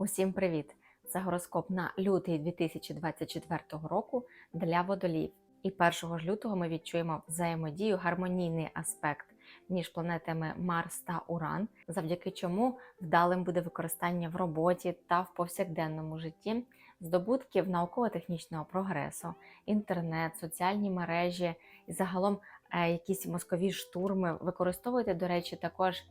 Усім привіт! Це гороскоп на лютий 2024 року для водоліїв. І 1 ж лютого ми відчуємо взаємодію, гармонійний аспект між планетами Марс та Уран, завдяки чому вдалим буде використання в роботі та в повсякденному житті здобутків науково-технічного прогресу, інтернет, соціальні мережі і загалом е, якісь мозкові штурми. Використовуйте, до речі, також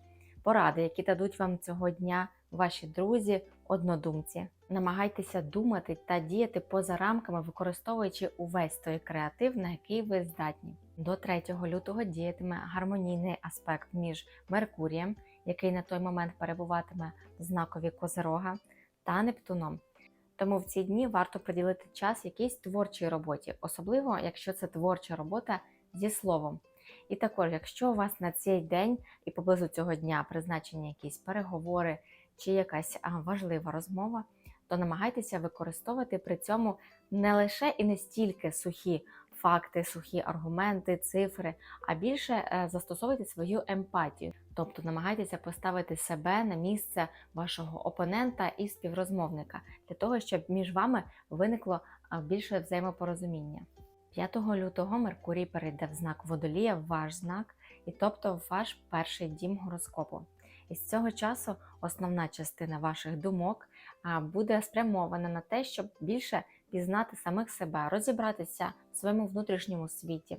поради, які дадуть вам цього дня ваші друзі, однодумці. Намагайтеся думати та діяти поза рамками, використовуючи увесь той креатив, на який ви здатні. До 3 лютого діятиме гармонійний аспект між Меркурієм, який на той момент перебуватиме в знакові Козирога, та Нептуном. Тому в ці дні варто приділити час якійсь творчій роботі, особливо якщо це творча робота зі словом. І також, якщо у вас на цей день і поблизу цього дня призначені якісь переговори чи якась важлива розмова, то намагайтеся використовувати при цьому не лише і не стільки сухі факти, сухі аргументи, цифри, а більше е, застосовуйте свою емпатію, тобто намагайтеся поставити себе на місце вашого опонента і співрозмовника для того, щоб між вами виникло більше взаємопорозуміння. 5 лютого Меркурій перейде в знак водолія, ваш знак, і тобто ваш перший дім гороскопу. І з цього часу основна частина ваших думок буде спрямована на те, щоб більше пізнати самих себе, розібратися в своєму внутрішньому світі,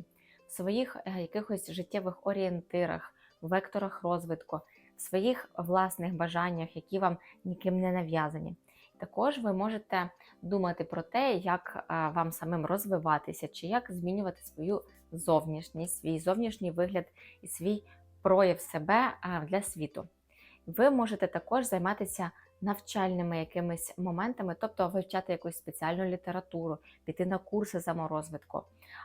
в своїх е, якихось життєвих орієнтирах, векторах розвитку, в своїх власних бажаннях, які вам ніким не нав'язані. Також ви можете думати про те, як вам самим розвиватися, чи як змінювати свою зовнішність, свій зовнішній вигляд і свій прояв себе для світу. Ви можете також займатися навчальними якимись моментами, тобто вивчати якусь спеціальну літературу, піти на курси саморозвитку,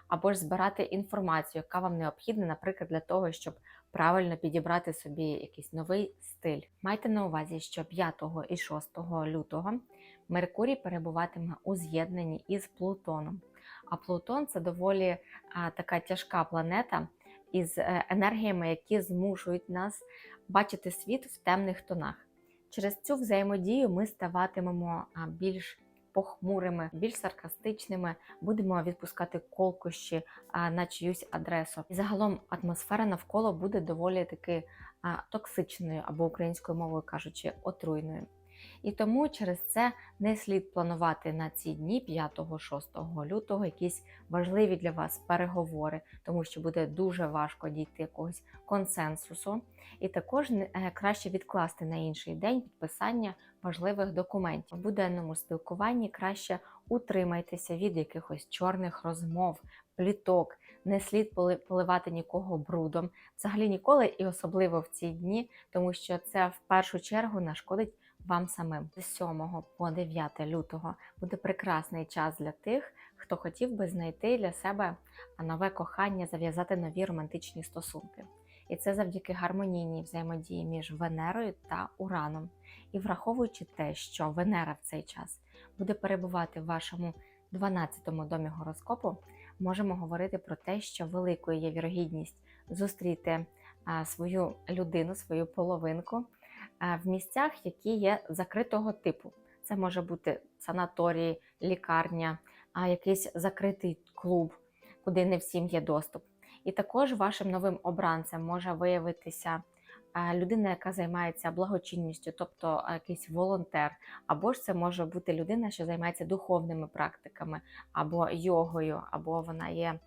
або ж збирати інформацію, яка вам необхідна, наприклад, для того, щоб правильно підібрати собі якийсь новий стиль. Майте на увазі, що 5 і 6 лютого Меркурій перебуватиме у з'єднанні із Плутоном. А Плутон це доволі а, така тяжка планета із е, енергіями, які змушують нас бачити світ в темних тонах. Через цю взаємодію ми ставатимемо більш похмурими, більш саркастичними, будемо відпускати колкощі на чиюсь адресу. І загалом атмосфера навколо буде доволі таки токсичною або українською мовою кажучи, отруйною. І тому через це не слід планувати на ці дні 5-6 лютого якісь важливі для вас переговори, тому що буде дуже важко дійти якогось консенсусу. І також е, краще відкласти на інший день підписання важливих документів. В буденному спілкуванні краще утримайтеся від якихось чорних розмов, пліток. Не слід поливати нікого брудом, взагалі ніколи, і особливо в ці дні, тому що це в першу чергу нашкодить вам самим. З 7 по 9 лютого буде прекрасний час для тих, хто хотів би знайти для себе нове кохання, зав'язати нові романтичні стосунки. І це завдяки гармонійній взаємодії між Венерою та Ураном. І враховуючи те, що Венера в цей час буде перебувати в вашому 12-му домі гороскопу, можемо говорити про те, що великою є вірогідність зустріти свою людину, свою половинку в місцях, які є закритого типу. Це може бути санаторій, лікарня, а якийсь закритий клуб, куди не всім є доступ. І також вашим новим обранцем може виявитися людина, яка займається благочинністю, тобто якийсь волонтер, або ж це може бути людина, що займається духовними практиками, або йогою, або вона є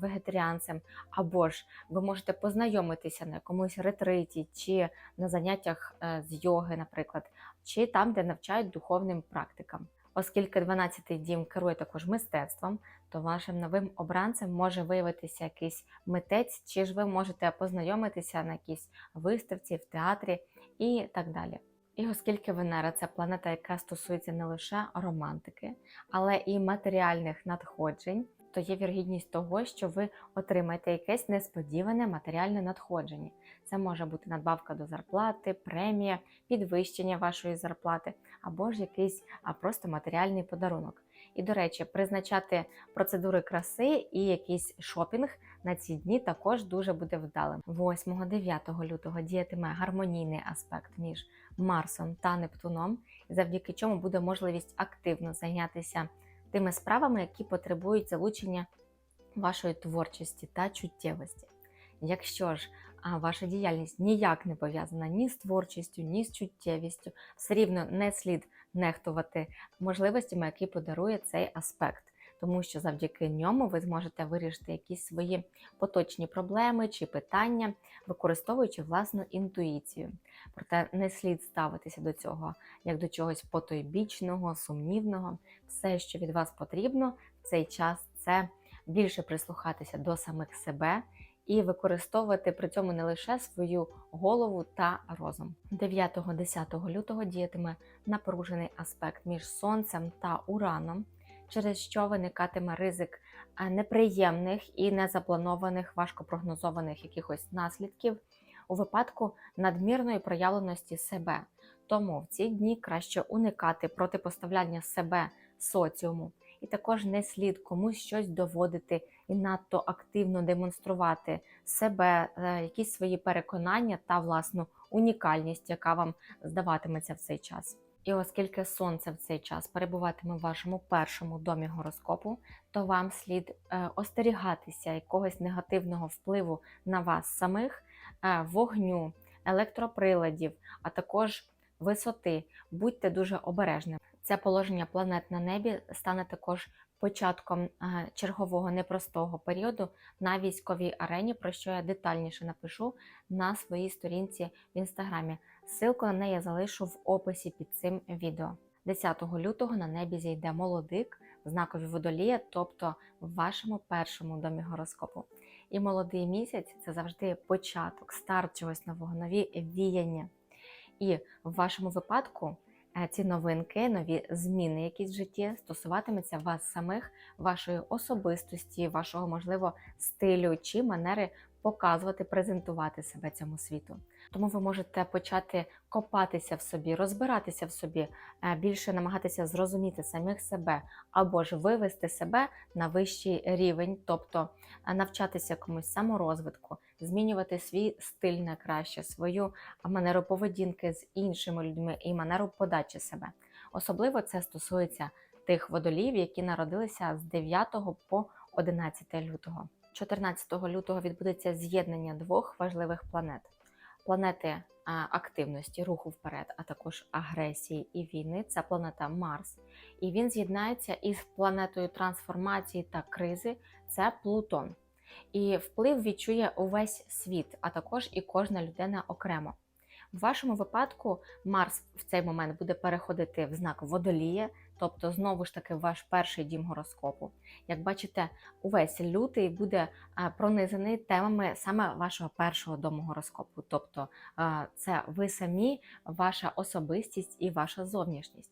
вегетаріанцем, або ж ви можете познайомитися на якомусь ретриті, чи на заняттях е, з йоги, наприклад, чи там, де навчають духовним практикам. Оскільки 12-й дім керує також мистецтвом, то вашим новим обранцем може виявитися якийсь митець, чи ж ви можете познайомитися на якійсь виставці в театрі і так далі. І оскільки Венера це планета, яка стосується не лише романтики, але і матеріальних надходжень, то є вірогідність того, що ви отримаєте якесь несподіване матеріальне надходження. Це може бути надбавка до зарплати, премія, підвищення вашої зарплати або ж якийсь просто матеріальний подарунок. І, до речі, призначати процедури краси і якийсь шопінг на ці дні також дуже буде вдалим. 8-9 лютого діятиме гармонійний аспект між Марсом та Нептуном, завдяки чому буде можливість активно зайнятися тими справами, які потребують залучення вашої творчості та чуттєвості. Якщо ж а, ваша діяльність ніяк не пов'язана ні з творчістю, ні з чуттєвістю, все рівно не слід нехтувати можливостями, які подарує цей аспект, тому що завдяки ньому ви зможете вирішити якісь свої поточні проблеми чи питання, використовуючи власну інтуїцію. Проте не слід ставитися до цього як до чогось потойбічного, сумнівного. Все, що від вас потрібно в цей час, це більше прислухатися до самих себе і використовувати при цьому не лише свою голову та розум. 9-10 лютого діятиме напружений аспект між сонцем та ураном, через що виникатиме ризик е, неприємних і незапланованих, важкопрогнозованих якихось наслідків у випадку надмірної проявленості себе. Тому в ці дні краще уникати протипоставляння себе соціуму, і також не слід комусь щось доводити і надто активно демонструвати себе, е, якісь свої переконання та власну унікальність, яка вам здаватиметься в цей час. І оскільки сонце в цей час перебуватиме в вашому першому домі гороскопу, то вам слід е, остерігатися якогось негативного впливу на вас самих, е, вогню, електроприладів, а також висоти. Будьте дуже обережними. Це положення планет на небі стане також початком е, чергового непростого періоду на військовій арені, про що я детальніше напишу на своїй сторінці в інстаграмі. Ссылку на неї я залишу в описі під цим відео. 10 лютого на небі зійде молодик в знакові водолія, тобто в вашому першому домі гороскопу. І молодий місяць це завжди початок, старт чогось нового, нові віяння. І в вашому випадку ці новинки, нові зміни, якісь в житті стосуватиметься вас самих, вашої особистості, вашого можливо стилю чи манери показувати, презентувати себе цьому світу. Тому ви можете почати копатися в собі, розбиратися в собі, е, більше намагатися зрозуміти самих себе або ж вивести себе на вищий рівень, тобто е, навчатися комусь саморозвитку, змінювати свій стиль на краще, свою манеру поведінки з іншими людьми і манеру подачі себе. Особливо це стосується тих водолів, які народилися з 9 по 11 лютого. 14 лютого відбудеться з'єднання двох важливих планет: планети активності, руху вперед, а також агресії і війни. Це планета Марс. І він з'єднається із планетою трансформації та кризи. Це Плутон. І вплив відчує увесь світ, а також і кожна людина окремо. В вашому випадку Марс в цей момент буде переходити в знак водолія, тобто знову ж таки ваш перший дім гороскопу. Як бачите, увесь лютий буде пронизаний темами саме вашого першого дому гороскопу. Тобто це ви самі, ваша особистість і ваша зовнішність.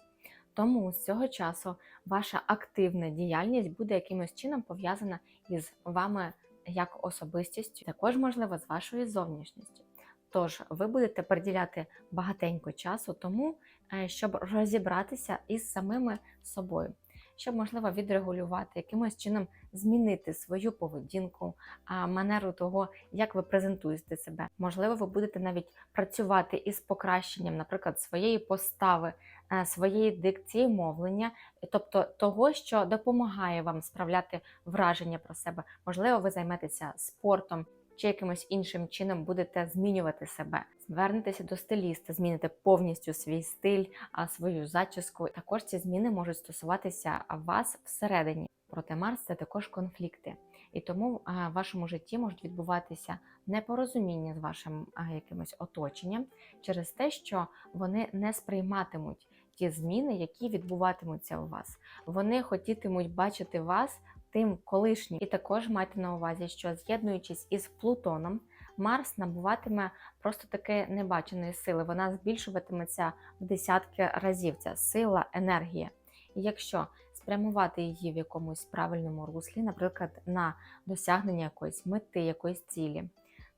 Тому з цього часу ваша активна діяльність буде якимось чином пов'язана із вами як особистістю, також можливо з вашою зовнішністю. Тож ви будете приділяти багатенько часу тому, е, щоб розібратися із самими собою, щоб можливо відрегулювати, якимось чином змінити свою поведінку, манеру того, як ви презентуєте себе. Можливо, ви будете навіть працювати із покращенням, наприклад, своєї постави, е, своєї дикції, мовлення, тобто того, що допомагає вам справляти враження про себе. Можливо, ви займетеся спортом чи якимось іншим чином будете змінювати себе. Звернетеся до стиліста, зміните повністю свій стиль, а свою зачіску. Також ці зміни можуть стосуватися вас всередині. Проте Марс це також конфлікти. І тому в вашому житті можуть відбуватися непорозуміння з вашим якимось оточенням через те, що вони не сприйматимуть ті зміни, які відбуватимуться у вас. Вони хотітимуть бачити вас тим колишнім. І також майте на увазі, що з'єднуючись із Плутоном, Марс набуватиме просто таки небаченої сили. Вона збільшуватиметься в десятки разів. Ця сила, енергія. І якщо спрямувати її в якомусь правильному руслі, наприклад, на досягнення якоїсь мети, якоїсь цілі,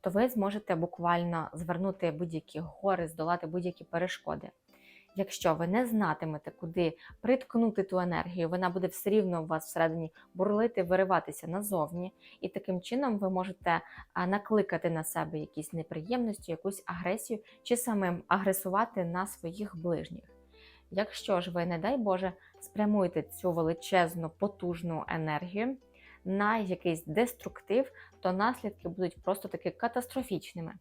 то ви зможете буквально звернути будь-які гори, здолати будь-які перешкоди. Якщо ви не знатимете, куди приткнути ту енергію, вона буде все рівно у вас всередині бурлити, вириватися назовні, і таким чином ви можете накликати на себе якісь неприємності, якусь агресію, чи самим агресувати на своїх ближніх. Якщо ж ви, не дай Боже, спрямуєте цю величезну потужну енергію на якийсь деструктив, то наслідки будуть просто таки катастрофічними.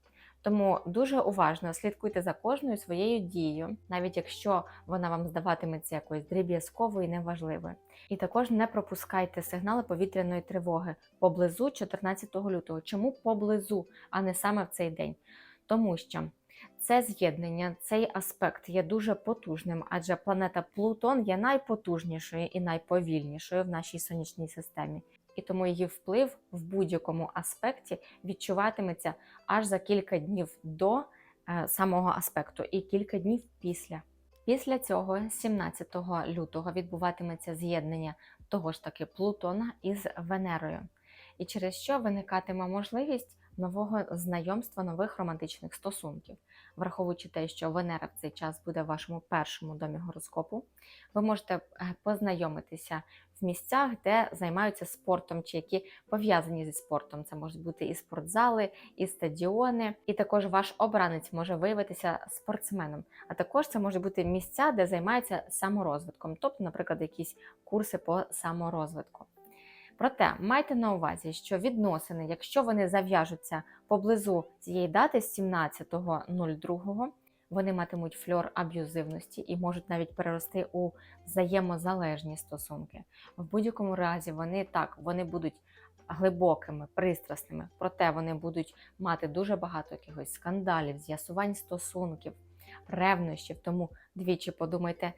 Тому дуже уважно слідкуйте за кожною своєю дією, навіть якщо вона вам здаватиметься якоюсь дріб'язковою і неважливою. І також не пропускайте сигнали повітряної тривоги поблизу 14 лютого. Чому поблизу, а не саме в цей день? Тому що це з'єднання, цей аспект є дуже потужним, адже планета Плутон є найпотужнішою і найповільнішою в нашій сонячній системі. І тому її вплив в будь-якому аспекті відчуватиметься аж за кілька днів до е, самого аспекту і кілька днів після. Після цього, 17 лютого, відбуватиметься з'єднання того ж таки Плутона із Венерою, і через що виникатиме можливість нового знайомства, нових романтичних стосунків. Враховуючи те, що Венера в цей час буде в вашому першому домі гороскопу, ви можете е, познайомитися в місцях, де займаються спортом, чи які пов'язані зі спортом. Це можуть бути і спортзали, і стадіони, і також ваш обранець може виявитися спортсменом. А також це може бути місця, де займаються саморозвитком, тобто, наприклад, якісь курси по саморозвитку. Проте майте на увазі, що відносини, якщо вони зав'яжуться поблизу цієї дати з 17.02, вони матимуть фльор аб'юзивності і можуть навіть перерости у взаємозалежні стосунки. В будь-якому разі вони так вони будуть глибокими, пристрасними, проте вони будуть мати дуже багато якихось скандалів, з'ясувань стосунків, ревнощів. Тому двічі подумайте,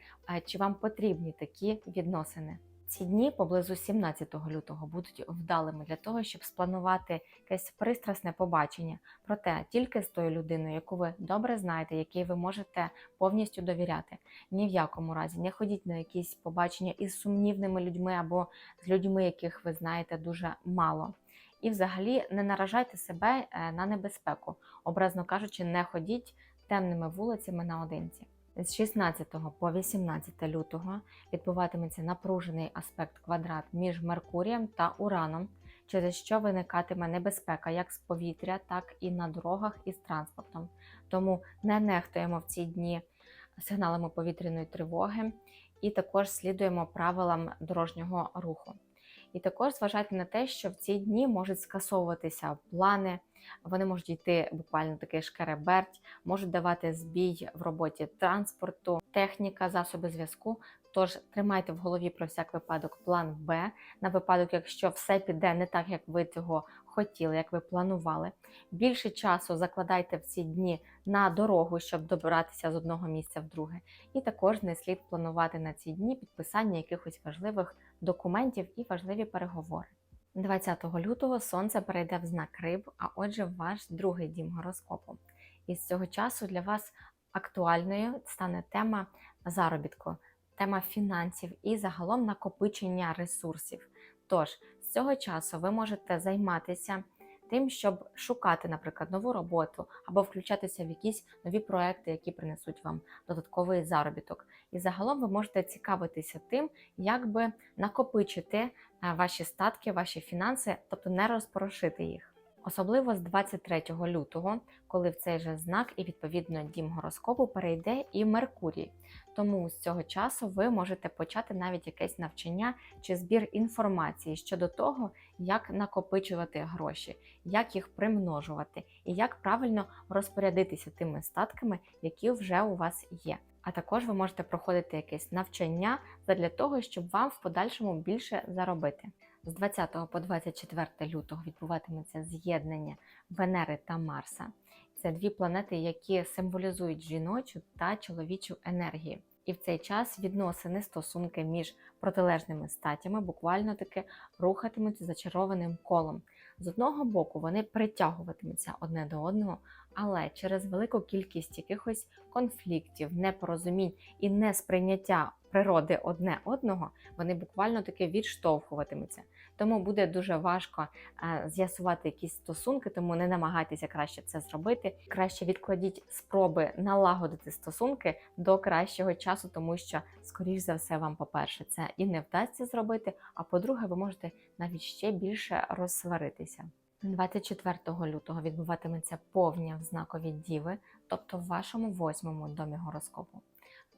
чи вам потрібні такі відносини. Ці дні поблизу 17 лютого будуть вдалими для того, щоб спланувати якесь пристрасне побачення, проте тільки з тою людиною, яку ви добре знаєте, якій ви можете повністю довіряти. Ні в якому разі не ходіть на якісь побачення із сумнівними людьми або з людьми, яких ви знаєте дуже мало. І, взагалі, не наражайте себе е, на небезпеку, образно кажучи, не ходіть темними вулицями наодинці. З 16 по 18 лютого відбуватиметься напружений аспект квадрат між Меркурієм та Ураном, через що виникатиме небезпека як з повітря, так і на дорогах і з транспортом. Тому не нехтуємо в ці дні сигналами повітряної тривоги і також слідуємо правилам дорожнього руху. І також зважайте на те, що в ці дні можуть скасовуватися плани, вони можуть йти буквально такий шкереберть, можуть давати збій в роботі транспорту, техніка, засоби зв'язку. Тож тримайте в голові про всяк випадок план Б на випадок, якщо все піде не так, як ви цього хотіли, як ви планували. Більше часу закладайте в ці дні на дорогу, щоб добиратися з одного місця в друге. І також не слід планувати на ці дні підписання якихось важливих документів і важливі переговори. 20 лютого сонце перейде в знак риб, а отже, ваш другий дім гороскопу. І з цього часу для вас актуальною стане тема заробітку, тема фінансів і загалом накопичення ресурсів. Тож, з цього часу ви можете займатися тим, щоб шукати, наприклад, нову роботу або включатися в якісь нові проекти, які принесуть вам додатковий заробіток. І загалом ви можете цікавитися тим, як би накопичити е, ваші статки, ваші фінанси, тобто не розпорошити їх. Особливо з 23 лютого, коли в цей же знак і відповідно дім гороскопу перейде і Меркурій. Тому з цього часу ви можете почати навіть якесь навчання чи збір інформації щодо того, як накопичувати гроші, як їх примножувати і як правильно розпорядитися тими статками, які вже у вас є. А також ви можете проходити якесь навчання для того, щоб вам в подальшому більше заробити. З 20 по 24 лютого відбуватиметься з'єднання Венери та Марса. Це дві планети, які символізують жіночу та чоловічу енергію. І в цей час відносини, стосунки між протилежними статями буквально таки рухатимуться зачарованим колом. З одного боку, вони притягуватимуться одне до одного, але через велику кількість якихось конфліктів, непорозумінь і несприйняття природи одне одного, вони буквально таки відштовхуватимуться. Тому буде дуже важко е, з'ясувати якісь стосунки, тому не намагайтеся краще це зробити. Краще відкладіть спроби налагодити стосунки до кращого часу, тому що, скоріш за все, вам, по-перше, це і не вдасться зробити. А по-друге, ви можете навіть ще більше розсваритися. 24 лютого відбуватиметься повня в знакові діви, тобто в вашому восьмому домі гороскопу.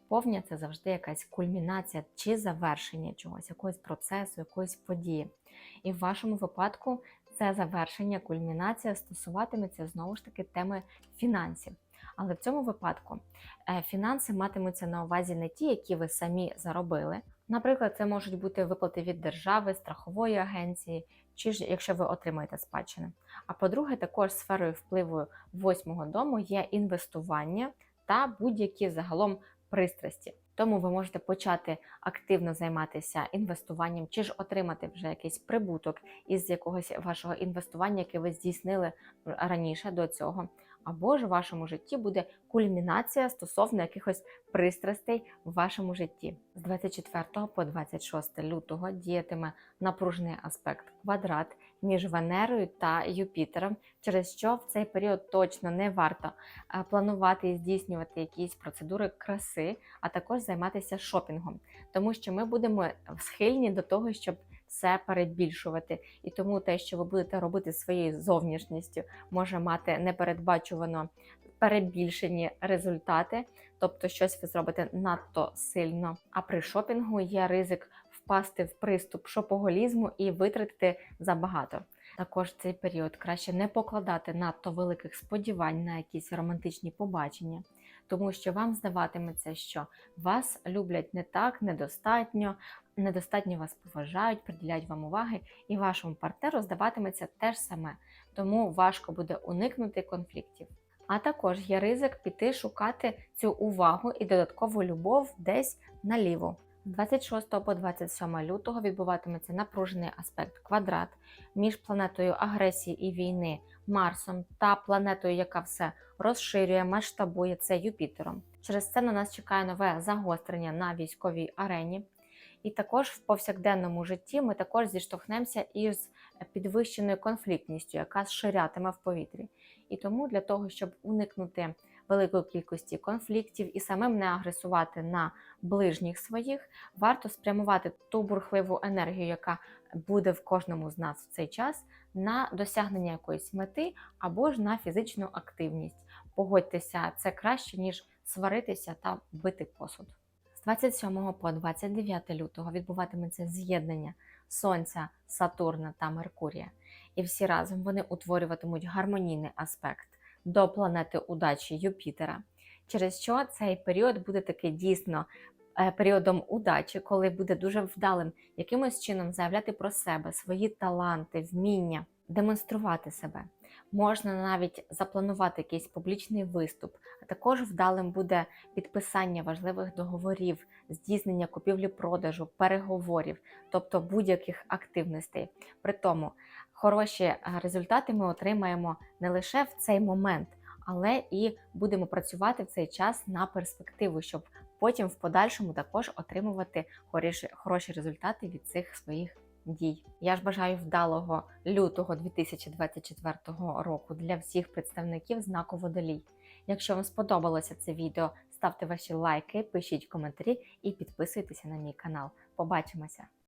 повня це завжди якась кульмінація чи завершення чогось, якогось процесу, якоїсь події. І в вашому випадку це завершення, кульмінація стосуватиметься знову ж таки теми фінансів. Але в цьому випадку е, фінанси матимуться на увазі не ті, які ви самі заробили. Наприклад, це можуть бути виплати від держави, страхової агенції, чи ж якщо ви отримаєте спадщину. А по-друге, також сферою впливу восьмого дому є інвестування та будь-які загалом пристрасті. Тому ви можете почати активно займатися інвестуванням, чи ж отримати вже якийсь прибуток із якогось вашого інвестування, яке ви здійснили раніше до цього. Або ж в вашому житті буде кульмінація стосовно якихось пристрастей в вашому житті. З 24 по 26 лютого діятиме напружений аспект квадрат між Венерою та Юпітером, через що в цей період точно не варто е, планувати і здійснювати якісь процедури краси, а також займатися шопінгом, тому що ми будемо схильні до того, щоб все перебільшувати. І тому те, що ви будете робити своєю зовнішністю, може мати непередбачувано перебільшені результати, тобто щось ви зробите надто сильно. А при шопінгу є ризик впасти в приступ шопоголізму і витратити забагато. Також цей період краще не покладати надто великих сподівань на якісь романтичні побачення, тому що вам здаватиметься, що вас люблять не так, недостатньо, недостатньо вас поважають, приділяють вам уваги, і вашому партнеру здаватиметься те ж саме, тому важко буде уникнути конфліктів. А також є ризик піти шукати цю увагу і додаткову любов десь наліво. З 26 по 27 лютого відбуватиметься напружений аспект квадрат між планетою агресії і війни Марсом та планетою, яка все розширює, масштабує це Юпітером. Через це на нас чекає нове загострення на військовій арені. І також в повсякденному житті ми також зіштовхнемося із підвищеною конфліктністю, яка зширятиме в повітрі. І тому для того, щоб уникнути великої кількості конфліктів і самим не агресувати на ближніх своїх, варто спрямувати ту бурхливу енергію, яка буде в кожному з нас в цей час, на досягнення якоїсь мети або ж на фізичну активність. Погодьтеся, це краще ніж сваритися та бити посуд. З 27 по 29 лютого відбуватиметься з'єднання Сонця, Сатурна та Меркурія, і всі разом вони утворюватимуть гармонійний аспект до планети удачі Юпітера, через що цей період буде таки дійсно е, періодом удачі, коли буде дуже вдалим якимось чином заявляти про себе, свої таланти, вміння, демонструвати себе. Можна навіть запланувати якийсь публічний виступ, а також вдалим буде підписання важливих договорів, здійснення купівлі-продажу, переговорів, тобто будь-яких активностей. При тому хороші е, результати ми отримаємо не лише в цей момент, але і будемо працювати в цей час на перспективу, щоб потім в подальшому також отримувати хороші, результати від цих своїх дій. Я ж бажаю вдалого лютого 2024 року для всіх представників знаку водолій. Якщо вам сподобалося це відео, ставте ваші лайки, пишіть коментарі і підписуйтеся на мій канал. Побачимося!